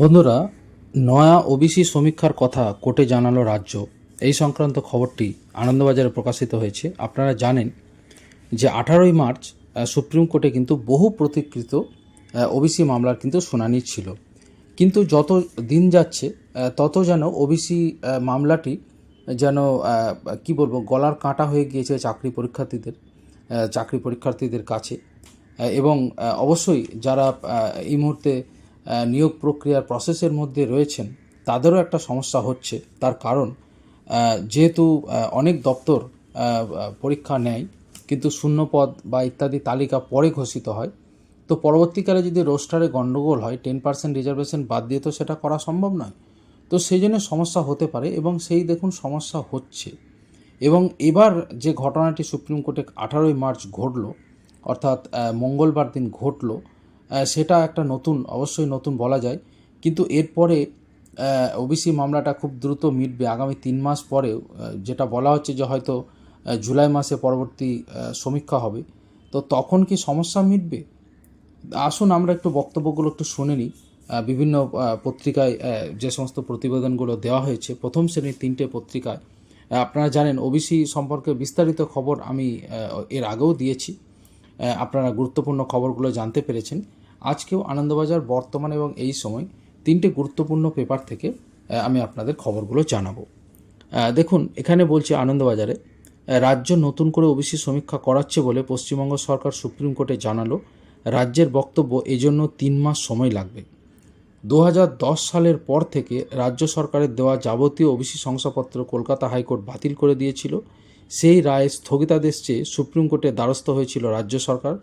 বন্ধুরা, নয়া ওবিসি সমীক্ষার কথা কোর্টে জানালো রাজ্য। এই সংক্রান্ত খবরটি আনন্দবাজারে প্রকাশিত হয়েছে। আপনারা জানেন যে আঠারোই মার্চ সুপ্রিম কোর্টে কিন্তু বহু প্রতিকৃত ওবিসি মামলার কিন্তু শুনানি ছিল। কিন্তু যত দিন যাচ্ছে তত যেন ওবিসি মামলাটি যেন কি বলব, গলার কাঁটা হয়ে গিয়েছে চাকরি পরীক্ষার্থীদের চাকরি পরীক্ষার্থীদের কাছে। এবং অবশ্যই যারা এই মুহূর্তে নিয়োগ প্রক্রিয়ার প্রসেসের মধ্যে রয়েছেন, তাদেরও একটা সমস্যা হচ্ছে। তার কারণ যেহেতু অনেক দপ্তর পরীক্ষা নেয়, কিন্তু শূন্য পদ বা ইত্যাদি তালিকা পরে ঘোষিত হয়। তো পরবর্তীকালে যদি রোস্টারে গণ্ডগোল হয়, টেন পার্সেন্ট রিজার্ভেশন বাদ দিয়ে তো সেটা করা সম্ভব নয়। তো সেই জন্য সমস্যা হতে পারে এবং সেই দেখুন সমস্যা হচ্ছে। এবং এবার যে ঘটনাটি সুপ্রিম কোর্টে আঠারোই মার্চ ঘটলো, অর্থাৎ মঙ্গলবার দিন ঘটলো সেটা একটা নতুন, অবশ্যই নতুন বলা যায়। কিন্তু এরপরে ওবিসি মামলাটা খুব দ্রুত মিটবে আগামী তিন মাস পরেও যেটা বলা হচ্ছে যে হয়তো জুলাই মাসে পরবর্তী সমীক্ষা হবে। তো তখন কি সমস্যা মিটবে? আসুন আমরা একটু বক্তব্যগুলো একটু শুনে নিই। বিভিন্ন পত্রিকায় যে সমস্ত প্রতিবেদনগুলো দেওয়া হয়েছে, প্রথম শ্রেণির তিনটে পত্রিকায় আপনারা জানেন ওবিসি সম্পর্কে বিস্তারিত খবর আমি এর আগেও দিয়েছি। আপনারা গুরুত্বপূর্ণ খবরগুলো জানতে পেরেছেন। আজকেও আনন্দবাজার বর্তমান এবং এই সময় তিনটে গুরুত্বপূর্ণ পেপার থেকে আমি আপনাদের খবরগুলো জানাব। দেখুন, এখানে বলছে আনন্দবাজারে রাজ্য নতুন করে ওবিসি সমীক্ষা করাচ্ছে বলে পশ্চিমবঙ্গ সরকার সুপ্রিম কোর্টে জানালো। রাজ্যের বক্তব্য, এজন্য তিন মাস সময় লাগবে। দু হাজার দশ সালের পর থেকে রাজ্য সরকারের দেওয়া যাবতীয় ওবিসি শংসাপত্র কলকাতা হাইকোর্ট বাতিল করে দিয়েছিল। সেই রায়ে স্থগিতাদেশ চেয়ে সুপ্রিম কোর্টে দ্বারস্থ হয়েছিল রাজ্য সরকার।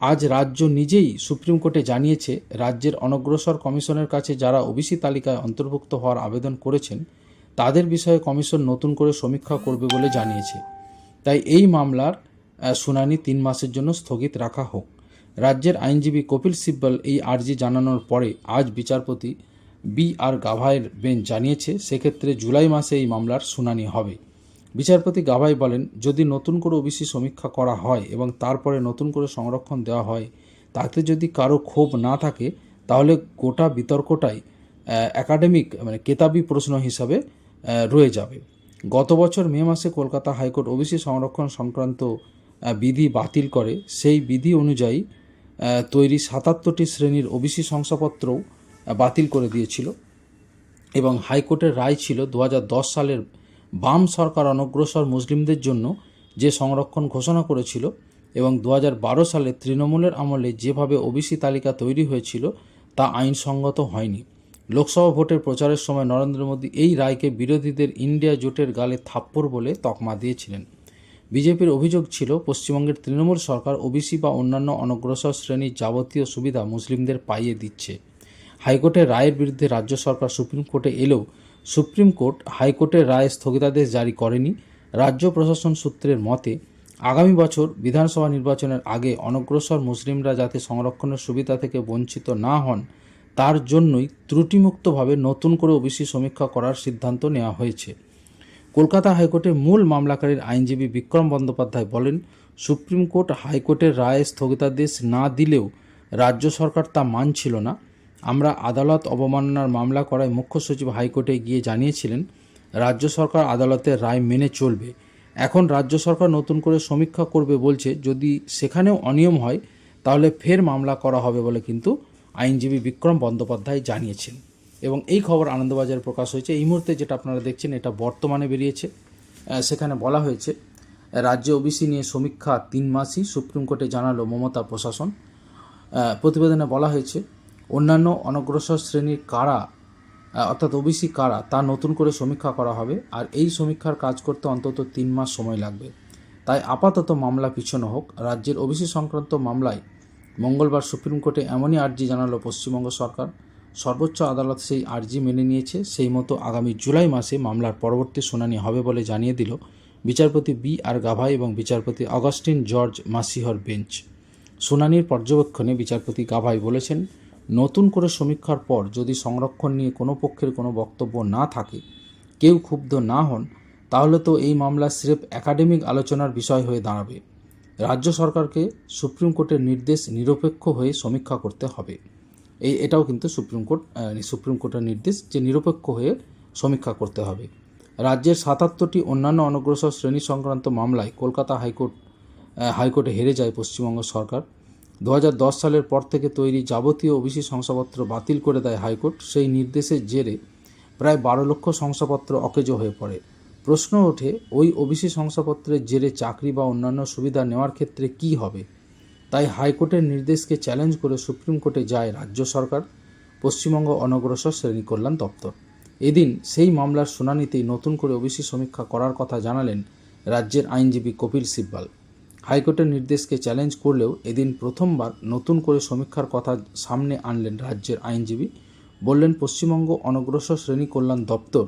আজ রাজ্য নিজেই সুপ্রিম কোর্টে জানিয়েছে, রাজ্যের অনগ্রসর কমিশনের কাছে যারা ওবিসি তালিকায় অন্তর্ভুক্ত হওয়ার আবেদন করেছেন, তাদের বিষয়ে কমিশন নতুন করে সমীক্ষা করবে বলে জানিয়েছে। তাই এই মামলার শুনানি তিন মাসের জন্য স্থগিত রাখা হোক। রাজ্যের আইনজীবী কপিল সিব্বল এই আর্জি জানানোর পরে আজ বিচারপতি বি আর গাভায়ের বেঞ্চ জানিয়েছে, সেক্ষেত্রে জুলাই মাসে এই মামলার শুনানি হবে। বিচারপতি গাভাই বলেন, যদি নতুন করে ওবিসি সমীক্ষা করা হয় এবং তারপরে নতুন করে সংরক্ষণ দেওয়া হয়, তাতে যদি কারও ক্ষোভ না থাকে, তাহলে গোটা বিতর্কটাই একাডেমিক মানে কেতাবি প্রশ্ন হিসাবে রয়ে যাবে। গত বছর মে মাসে কলকাতা হাইকোর্ট ওবিসি সংরক্ষণ সংক্রান্ত বিধি বাতিল করে। সেই বিধি অনুযায়ী তৈরি সাতাত্তরটি শ্রেণির ওবিসি শংসাপত্রও বাতিল করে দিয়েছিল এবং হাইকোর্টের রায় ছিল দু হাজার দশ সালের বাম সরকার অনগ্রসর মুসলিমদের জন্য যে সংরক্ষণ ঘোষণা করেছিল এবং দু হাজার বারো সালে তৃণমূলের আমলে যেভাবে ওবিসি তালিকা তৈরি হয়েছিল, তা আইনসঙ্গত হয়নি। লোকসভা ভোটের প্রচারের সময় নরেন্দ্র মোদী এই রায়কে বিরোধীদের ইন্ডিয়া জোটের গালে থাপ্পড় বলে তকমা দিয়েছিলেন। বিজেপির অভিযোগ ছিল, পশ্চিমবঙ্গের তৃণমূল সরকার ওবিসি বা অন্যান্য অনগ্রসর শ্রেণির যাবতীয় সুবিধা মুসলিমদের পাইয়ে দিচ্ছে। হাইকোর্টের রায়ের বিরুদ্ধে রাজ্য সরকার সুপ্রিম কোর্টে এলেও সুপ্রিম কোর্ট হাইকোর্টের রায়ে স্থগিতাদেশ জারি করেনি। রাজ্য প্রশাসন সূত্রের মতে, আগামী বছর বিধানসভা নির্বাচনের আগে অনগ্রসর মুসলিমরা যাতে সংরক্ষণের সুবিধা থেকে বঞ্চিত না হন, তার জন্যই ত্রুটিমুক্তভাবে নতুন করে ওবিসি সমীক্ষা করার সিদ্ধান্ত নেওয়া হয়েছে। কলকাতা হাইকোর্টের মূল মামলাকারীর আইনজীবী বিক্রম বন্দ্যোপাধ্যায় বলেন সুপ্রিম কোর্ট হাইকোর্টের রায়ে স্থগিতাদেশ না দিলেও রাজ্য সরকার তা মানছিল না। আমরা আদালত অবমাননার মামলা করায় মুখ্য সচিব হাইকোর্টে গিয়ে জানিয়েছিলেন, রাজ্য সরকার আদালতের রায় মেনে চলবে। এখন রাজ্য সরকার নতুন করে সমীক্ষা করবে বলছে, যদি সেখানেও অনিয়ম হয়, তাহলে ফের মামলা করা হবে বলে কিন্তু আইনজীবী বিক্রম বন্দ্যোপাধ্যায় জানিয়েছেন। এবং এই খবর আনন্দবাজারে প্রকাশ হয়েছে। এই মুহূর্তে যেটা আপনারা দেখছেন, এটা বর্তমানে বেরিয়েছে। সেখানে বলা হয়েছে, রাজ্যে ওবিসি নিয়ে সমীক্ষা তিন মাসই সুপ্রিম কোর্টে জানালো মমতা প্রশাসন। প্রতিবেদনে বলা হয়েছে অন্যান্য অনগ্রসর শ্রেণির কারা অর্থাৎ ওবিসি কারা, তা নতুন করে সমীক্ষা করা হবে। আর এই সমীক্ষার কাজ করতে অন্তত তিন মাস সময় লাগবে। তাই আপাতত মামলা পিছনো হোক। রাজ্যের ওবিসি সংক্রান্ত মামলায় মঙ্গলবার সুপ্রিম কোর্টে এমনই আর্জি জানালো পশ্চিমবঙ্গ সরকার। সর্বোচ্চ আদালত সেই আর্জি মেনে নিয়েছে। সেই মতো আগামী জুলাই মাসে মামলার পরবর্তী শুনানি হবে বলে জানিয়ে দিল বিচারপতি বি আর গাভাই এবং বিচারপতি অগাস্টিন জর্জ মাসিহর বেঞ্চ। শুনানির পর্যবেক্ষণে বিচারপতি গাভাই বলেছেন নতুন করে সমীক্ষার পর যদি সংরক্ষণ নিয়ে কোনো পক্ষের কোনো বক্তব্য না থাকে, কেউ ক্ষুব্ধ না হন, তাহলে তো এই মামলা স্রেফ একাডেমিক আলোচনার বিষয় হয়ে দাঁড়াবে। রাজ্য সরকারকে সুপ্রিম কোর্টের নির্দেশ নিরপেক্ষ হয়ে সমীক্ষা করতে হবে। এই, এটাও কিন্তু সুপ্রিম কোর্ট সুপ্রিম কোর্টের নির্দেশ যে নিরপেক্ষ হয়ে সমীক্ষা করতে হবে। রাজ্যের সাতাত্তরটি অন্যান্য অনগ্রসর শ্রেণি সংক্রান্ত মামলায় কলকাতা হাইকোর্ট হাইকোর্টে হেরে যায় পশ্চিমবঙ্গ সরকার। দু হাজার দশ সালের পর থেকে তৈরি যাবতীয় ওবিসি শংসাপত্র বাতিল করে দেয় হাইকোর্ট। সেই নির্দেশের জেরে প্রায় বারো লক্ষ শংসাপত্র অকেজো হয়ে পড়ে। প্রশ্ন ওঠে, ওই ওবিসি শংসাপত্রের জেরে চাকরি বা অন্যান্য সুবিধা নেওয়ার ক্ষেত্রে কী হবে? তাই হাইকোর্টের নির্দেশকে চ্যালেঞ্জ করে সুপ্রিম কোর্টে যায় রাজ্য সরকার, পশ্চিমবঙ্গ অনগ্রসর শ্রেণি কল্যাণ দপ্তর। এদিন সেই মামলার শুনানিতেই নতুন করে ওবিসি সমীক্ষা করার কথা জানালেন রাজ্যের আইনজীবী কপিল সিব্বাল। হাইকোর্টের নির্দেশকে চ্যালেঞ্জ করলেও এদিন প্রথমবার নতুন করে সমীক্ষার কথা সামনে আনলেন রাজ্যের আইনজীবী। বললেন, পশ্চিমবঙ্গ অনগ্রসর শ্রেণি কল্যাণ দপ্তর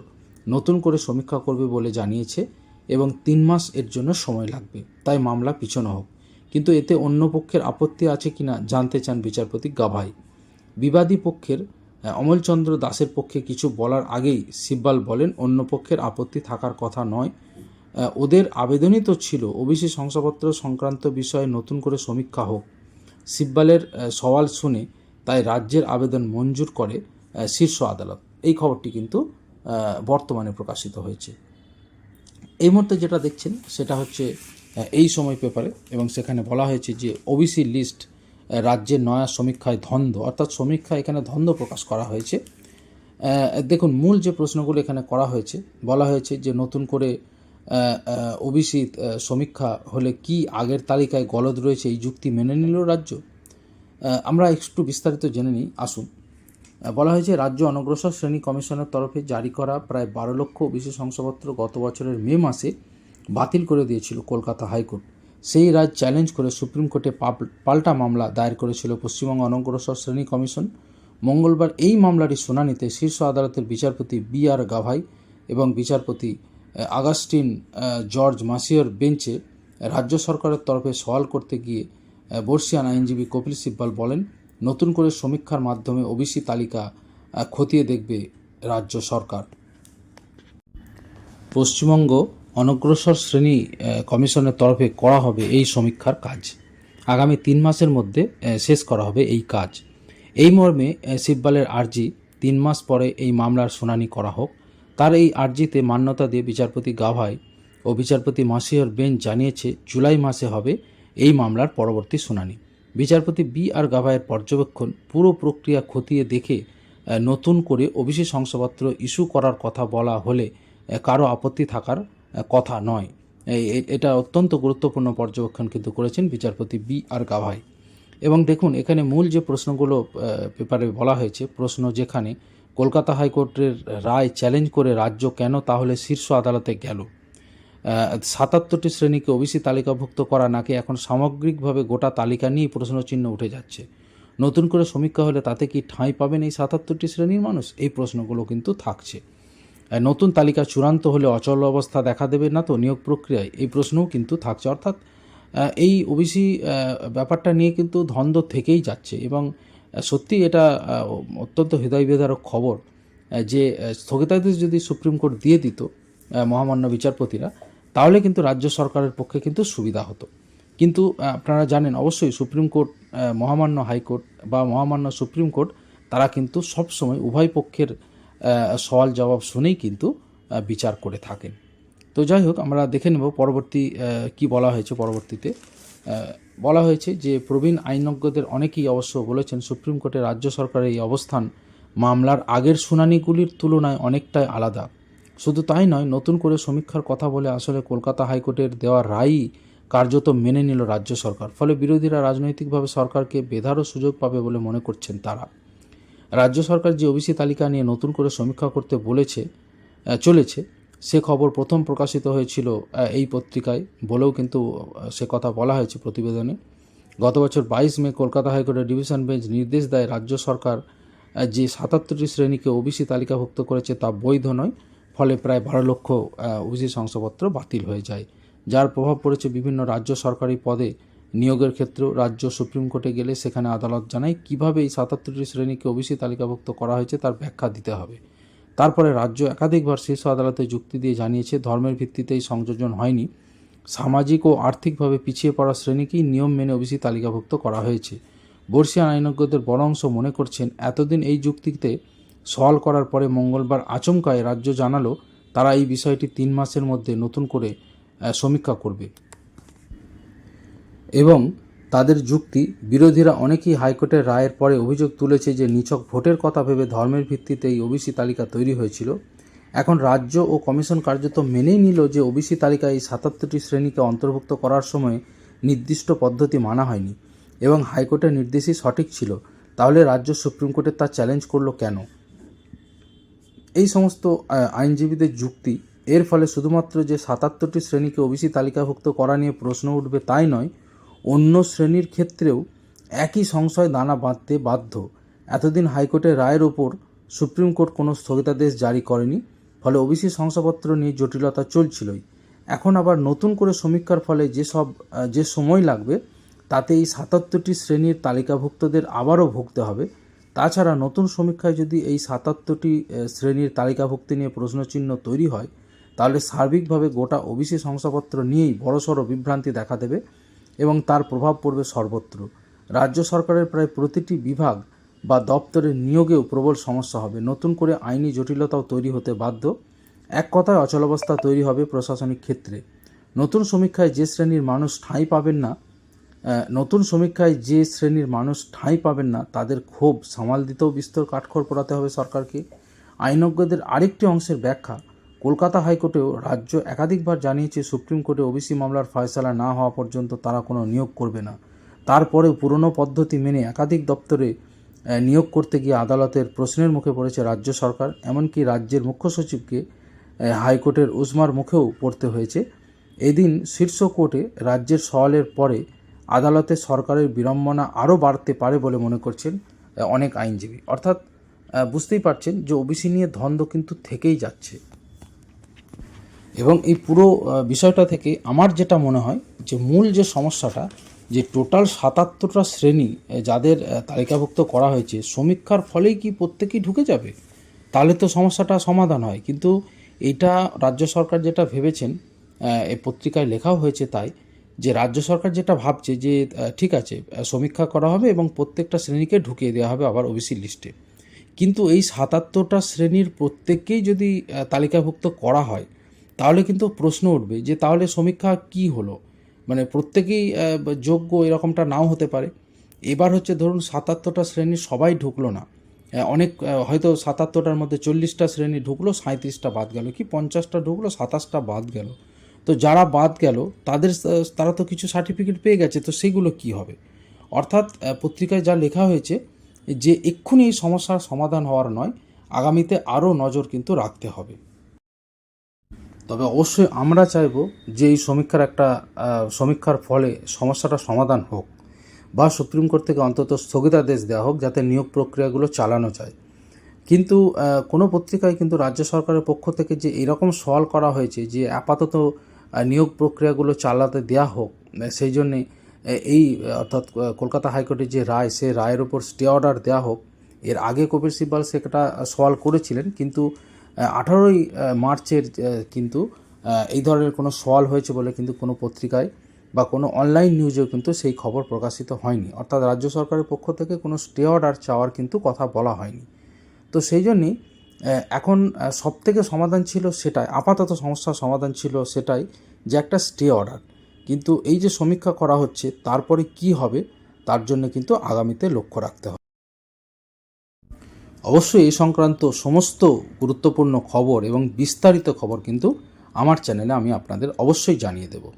নতুন করে সমীক্ষা করবে বলে জানিয়েছে এবং তিন মাস এর জন্য সময় লাগবে। তাই মামলা পিছনো হোক। কিন্তু এতে অন্য পক্ষের আপত্তি আছে কিনা জানতে চান বিচারপতি গাভাই। বিবাদী পক্ষের অমলচন্দ্র দাসের পক্ষে কিছু বলার আগেই সিব্বাল বলেন, অন্য পক্ষের আপত্তি থাকার কথা নয়। ওদের আবেদনই তো ছিল, ওবিসি শংসাপত্র সংক্রান্ত বিষয়ে নতুন করে সমীক্ষা হোক। সিব্বালের সওয়াল শুনে তাই রাজ্যের আবেদন মঞ্জুর করে শীর্ষ আদালত। এই খবরটি কিন্তু বর্তমানে প্রকাশিত হয়েছে। এই মুহূর্তে যেটা দেখছেন, সেটা হচ্ছে এই সময় পেপারে এবং সেখানে বলা হয়েছে যে ওবিসি লিস্ট রাজ্যের নয়া সমীক্ষায় ধন্দ অর্থাৎ সমীক্ষা এখানে ধন্দ প্রকাশ করা হয়েছে। দেখুন, মূল যে প্রশ্নগুলো এখানে করা হয়েছে, বলা হয়েছে যে নতুন করে ওবিসি সমীক্ষা হলে কি আগের তালিকায় গলদ রয়েছে এই যুক্তি মেনে নিল রাজ্য? আমরা একটু বিস্তারিত জেনে নিই। আসুন। বলা হয়েছে, রাজ্য অনগ্রসর শ্রেণি কমিশনের তরফে জারি করা প্রায় বারো লক্ষ ওবিসি শংসাপত্র গত বছরের মে মাসে বাতিল করে দিয়েছিল কলকাতা হাইকোর্ট। সেই রায় চ্যালেঞ্জ করে সুপ্রিম কোর্টে পাল্টা মামলা দায়ের করেছিল পশ্চিমবঙ্গ অনগ্রসর শ্রেণি কমিশন। মঙ্গলবার এই মামলাটি শুনানিতে শীর্ষ আদালতের বিচারপতি বি আর গাভাই এবং বিচারপতি আগাস্টিন জর্জ মাসিয়র বেঞ্চে রাজ্য সরকারের তরফে সওয়াল করতে গিয়ে বর্ষিয়ান আইনজীবী কপিল সিব্বাল বলেন, নতুন করে সমীক্ষার মাধ্যমে ওবিসি তালিকা খতিয়ে দেখবে রাজ্য সরকার। পশ্চিমবঙ্গ অনগ্রসর শ্রেণি কমিশনের তরফে করা হবে এই সমীক্ষার কাজ। আগামী তিন মাসের মধ্যে শেষ করা হবে এই কাজ। এই মর্মে সিব্বালের আর্জি তিন মাস পরে এই মামলার শুনানি করা হোক। তার এই আর্জিতে মান্যতা দিয়ে বিচারপতি গাভাই ও বিচারপতি মাসিহর বেঞ্চ জানিয়েছে, জুলাই মাসে হবে এই মামলার পরবর্তী শুনানি। বিচারপতি বি আর গাভাইয়ের পর্যবেক্ষণ পুরো প্রক্রিয়া খতিয়ে দেখে নতুন করে ওবিসি শংসাপত্র ইস্যু করার কথা বলা হলে কারও আপত্তি থাকার কথা নয়। এটা অত্যন্ত গুরুত্বপূর্ণ পর্যবেক্ষণ কিন্তু করেছেন বিচারপতি বি আর গাভাই। এবং দেখুন, এখানে মূল যে প্রশ্নগুলো পেপারে বলা হয়েছে, প্রশ্ন যেখানে কলকাতা হাইকোর্টের রায় চ্যালেঞ্জ করে রাজ্য কেন তাহলে শীর্ষ আদালতে গেল? সাতাত্তরটি শ্রেণীকে ওবিসি তালিকাভুক্ত করা নাকি এখন সামগ্রিকভাবে গোটা তালিকা নিয়ে প্রশ্নচিহ্ন উঠে যাচ্ছে? নতুন করে সমীক্ষা হলে তাতে কি ঠাঁই পাবেন এই সাতাত্তরটি শ্রেণির মানুষ? এই প্রশ্নগুলো কিন্তু থাকছে। নতুন তালিকা চূড়ান্ত হলে অচল অবস্থা দেখা দেবে না তো নিয়োগ প্রক্রিয়ায়? এই প্রশ্নও কিন্তু থাকছে। অর্থাৎ এই ওবিসি ব্যাপারটা নিয়ে কিন্তু ধন্দ থেকেই যাচ্ছে এবং সত্যি এটা অত্যন্ত হৃদয় বেদারক খবর যে স্থগিতাদেশ যদি সুপ্রিম কোর্ট দিয়ে দিত মহামান্য বিচারপতিরা, তাহলে কিন্তু রাজ্য সরকারের পক্ষে কিন্তু সুবিধা হতো। কিন্তু আপনারা জানেন, অবশ্যই সুপ্রিম কোর্ট মহামান্য হাইকোর্ট বা মহামান্য সুপ্রিম কোর্ট, তারা কিন্তু সবসময় উভয় পক্ষের সওয়াল জবাব শুনেই কিন্তু বিচার করে থাকেন। তো যাই হোক, আমরা দেখে নেব পরবর্তী কি বলা হয়েছে পরবর্তীতে। বলা হয়েছে যে প্রবীণ আইনজ্ঞদের অনেকেই অবশ্য বলেছেন সুপ্রিম কোর্টে রাজ্য সরকারের এই অবস্থান মামলার আগের শুনানিগুলির তুলনায় অনেকটাই আলাদা। শুধু তাই নয়, নতুন করে সমীক্ষার কথা বলে আসলে কলকাতা হাইকোর্টের দেওয়া রায়ই কার্যত মেনে নিল রাজ্য সরকার, ফলে বিরোধীরা রাজনৈতিকভাবে সরকারকে বেধারও সুযোগ পাবে বলে মনে করছেন তারা। রাজ্য সরকার যে ওবিসি তালিকা নিয়ে নতুন করে সমীক্ষা করতে বলেছে চলেছে সে খবর প্রথম প্রকাশিত হয়েছিল এই পত্রিকায় বলেও কিন্তু সে কথা বলা হয়েছে প্রতিবেদনে। গত বছর বাইশ মে কলকাতা হাইকোর্টের ডিভিশন বেঞ্চ নির্দেশ দেয় রাজ্য সরকার যে সাতাত্তরটি শ্রেণীকে ওবিসি তালিকাভুক্ত করেছে তা বৈধ নয়, ফলে প্রায় বারো লক্ষ ওবিসি শংসাপত্র বাতিল হয়ে যায়। যার প্রভাব পড়েছে বিভিন্ন রাজ্য সরকারি পদে। নিয়োগের ক্ষেত্রেও রাজ্য সুপ্রিম কোর্টে গেলে সেখানে আদালত জানায় কীভাবে এই সাতাত্তরটি শ্রেণীকে ওবিসি তালিকাভুক্ত করা হয়েছে তার ব্যাখ্যা দিতে হবে। তারপরে রাজ্য একাধিকবার শীর্ষ আদালতে যুক্তি দিয়ে জানিয়েছে, ধর্মের ভিত্তিতে এই সংযোজন হয়নি। সামাজিক ও আর্থিকভাবে পিছিয়ে পড়া শ্রেণীকেই নিয়ম মেনে ওবিসি তালিকাভুক্ত করা হয়েছে। বর্ষিয়ান আইনজ্ঞদের বড় অংশ মনে করছেন, এতদিন এই যুক্তিতে সওয়াল করার পরে মঙ্গলবার আচমকায় রাজ্য জানালো, তারা এই বিষয়টি তিন মাসের মধ্যে নতুন করে সমীক্ষা করবে। এবং তাদের যুক্তি, বিরোধীরা অনেকেই হাইকোর্টের রায়ের পরে অভিযোগ তুলেছে যে নিছক ভোটের কথা ভেবে ধর্মের ভিত্তিতে এই ওবিসি তালিকা তৈরি হয়েছিল। এখন রাজ্য ও কমিশন কার্যত মেনেই নিল যে ওবিসি তালিকায় এই সাতাত্তরটি শ্রেণীকে অন্তর্ভুক্ত করার সময় নির্দিষ্ট পদ্ধতি মানা হয়নি এবং হাইকোর্টের নির্দেশই সঠিক ছিল। তাহলে রাজ্য সুপ্রিম কোর্টে তা চ্যালেঞ্জ করল কেন? এই সমস্ত আইনজীবীদের যুক্তি, এর ফলে শুধুমাত্র যে সাতাত্তরটি শ্রেণীকে ওবিসি তালিকাভুক্ত করা নিয়ে প্রশ্ন উঠবে তাই নয় অন্য শ্রেণির ক্ষেত্রেও একই সংশয় দানা বাঁধতে বাধ্য। এতদিন হাইকোর্টের রায়ের ওপর সুপ্রিম কোর্ট কোনো স্থগিতাদেশ জারি করেনি, ফলে ওবিসি শংসাপত্র নিয়ে জটিলতা চলছিলই। এখন আবার নতুন করে সমীক্ষার ফলে যেসব, যে সময় লাগবে, তাতে এই সাতাত্তরটি শ্রেণির তালিকাভুক্তদের আবারও ভুগতে হবে। তাছাড়া নতুন সমীক্ষায় যদি এই সাতাত্তরটি শ্রেণির তালিকাভুক্তি নিয়ে প্রশ্নচিহ্ন তৈরি হয়, তাহলে সার্বিকভাবে গোটা ওবিসি শংসাপত্র নিয়েই বড়সড় বিভ্রান্তি দেখা দেবে। এবং তার প্রভাব পড়বে সর্বত্র। রাজ্য সরকারের প্রায় প্রতিটি বিভাগ বা দপ্তরের নিয়োগেও প্রবল সমস্যা হবে। নতুন করে আইনি জটিলতাও তৈরি হতে বাধ্য। এক কথায় অচলাবস্থা তৈরি হবে প্রশাসনিক ক্ষেত্রে। নতুন সমীক্ষায় যে শ্রেণির মানুষ ঠাঁই পাবেন না নতুন সমীক্ষায় যে শ্রেণির মানুষ ঠাঁই পাবেন না, তাদের ক্ষোভ, সামাল দিতেও বিস্তর কাঠখড় পোড়াতে হবে সরকারকে। আইনজ্ঞদের আরেকটি অংশের ব্যাখ্যা কলকাতা হাইকোর্টেও রাজ্য একাধিকবার জানিয়েছে সুপ্রিম কোর্টে ওবিসি মামলার ফয়সালা না হওয়া পর্যন্ত তারা কোনো নিয়োগ করবে না। তারপরেও পুরনো পদ্ধতি মেনে একাধিক দপ্তরে নিয়োগ করতে গিয়ে আদালতের প্রশ্নের মুখে পড়েছে রাজ্য সরকার, এমনকি রাজ্যের মুখ্য সচিবকে হাইকোর্টের উজমার মুখেও পড়তে হয়েছে। এদিন শীর্ষ কোর্টে রাজ্যের সওয়ালের পরে আদালতে সরকারের বিড়ম্বনা আরও বাড়তে পারে বলে মনে করছেন অনেক আইনজীবী। অর্থাৎ বুঝতেই পারছেন যে ওবিসি নিয়ে ধন্দ কিন্তু থেকেই যাচ্ছে। এবং এই পুরো বিষয়টা থেকে আমার যেটা মনে হয় যে মূল যে সমস্যাটা, যে টোটাল সাতাত্তরটা শ্রেণি যাদের তালিকাভুক্ত করা হয়েছে, সমীক্ষার ফলেই কি প্রত্যেকেই ঢুকে যাবে? তাহলে তো সমস্যাটা সমাধান হয়। কিন্তু এটা রাজ্য সরকার যেটা ভেবেছেন এই পত্রিকায় লেখাও হয়েছে তাই, যে রাজ্য সরকার যেটা ভাবছে যে ঠিক আছে সমীক্ষা করা হবে এবং প্রত্যেকটা শ্রেণীকে ঢুকিয়ে দেওয়া হবে আবার ওবিসি লিস্টে কিন্তু এই সাতাত্তরটা শ্রেণির প্রত্যেককেই যদি তালিকাভুক্ত করা হয় তাহলে কিন্তু প্রশ্ন উঠবে যে তাহলে সমীক্ষা কি হলো? মানে প্রত্যেকেই যোগ্য এরকমটা নাও হতে পারে। এবার হচ্ছে ধরুন সাতাত্তরটা শ্রেণির সবাই ঢুকলো না। অনেক হয়তো সাতাত্তরটার মধ্যে চল্লিশটা শ্রেণি ঢুকলো সাঁত্রিশটা বাদ গেল কি পঞ্চাশটা ঢুকলো, সাতাশটা বাদ গেল। তো যারা বাদ গেল, তাদের তারা তো কিছু সার্টিফিকেট পেয়ে গেছে, তো সেগুলো কি হবে? অর্থাৎ পত্রিকায় যা লেখা হয়েছে যে এক্ষুনি এই সমস্যার সমাধান হওয়ার নয়, আগামীতে আরও নজর কিন্তু রাখতে হবে। তবে অবশ্যই আমরা চাইব যে এই সমীক্ষার একটা সমীক্ষার ফলে সমস্যাটা সমাধান হোক বা সুপ্রিম কোর্ট থেকে অন্তত স্থগিতাদেশ দেওয়া হোক যাতে নিয়োগ প্রক্রিয়াগুলো চালানো যায়। কিন্তু কোনো পত্রিকায় কিন্তু রাজ্য সরকারের পক্ষ থেকে যে এরকম সওয়াল করা হয়েছে যে আপাতত নিয়োগ প্রক্রিয়াগুলো চালাতে দেওয়া হোক সেই জন্যে এই, অর্থাৎ কলকাতা হাইকোর্টের যে রায়, সে রায়ের ওপর স্টে অর্ডার দেওয়া হোক। এর আগে কপিল সিব্বাল সেটা সওয়াল করেছিলেন, কিন্তু আঠারোই মার্চের কিন্তু এই ধরনের কোনো সওয়াল হয়েছে বলে কিন্তু কোনো পত্রিকায় বা কোনো অনলাইন নিউজেও কিন্তু সেই খবর প্রকাশিত হয়নি। অর্থাৎ রাজ্য সরকারের পক্ষ থেকে কোনো স্টে অর্ডার চাওয়ার কিন্তু কথা বলা হয়নি। তো সেই জন্যই এখন সব থেকে সমাধান ছিল সেটাই, আপাতত সমস্যার সমাধান ছিল সেটাই যে একটা স্টে অর্ডার। কিন্তু এই যে সমীক্ষা করা হচ্ছে, তারপরে কি হবে, তার জন্য কিন্তু আগামীতে লক্ষ্য রাখতে হবে। অবশ্যই এই সংক্রান্ত সমস্ত গুরুত্বপূর্ণ খবর এবং বিস্তারিত খবর কিন্তু আমার চ্যানেলে আমি আপনাদের অবশ্যই জানিয়ে দেবো।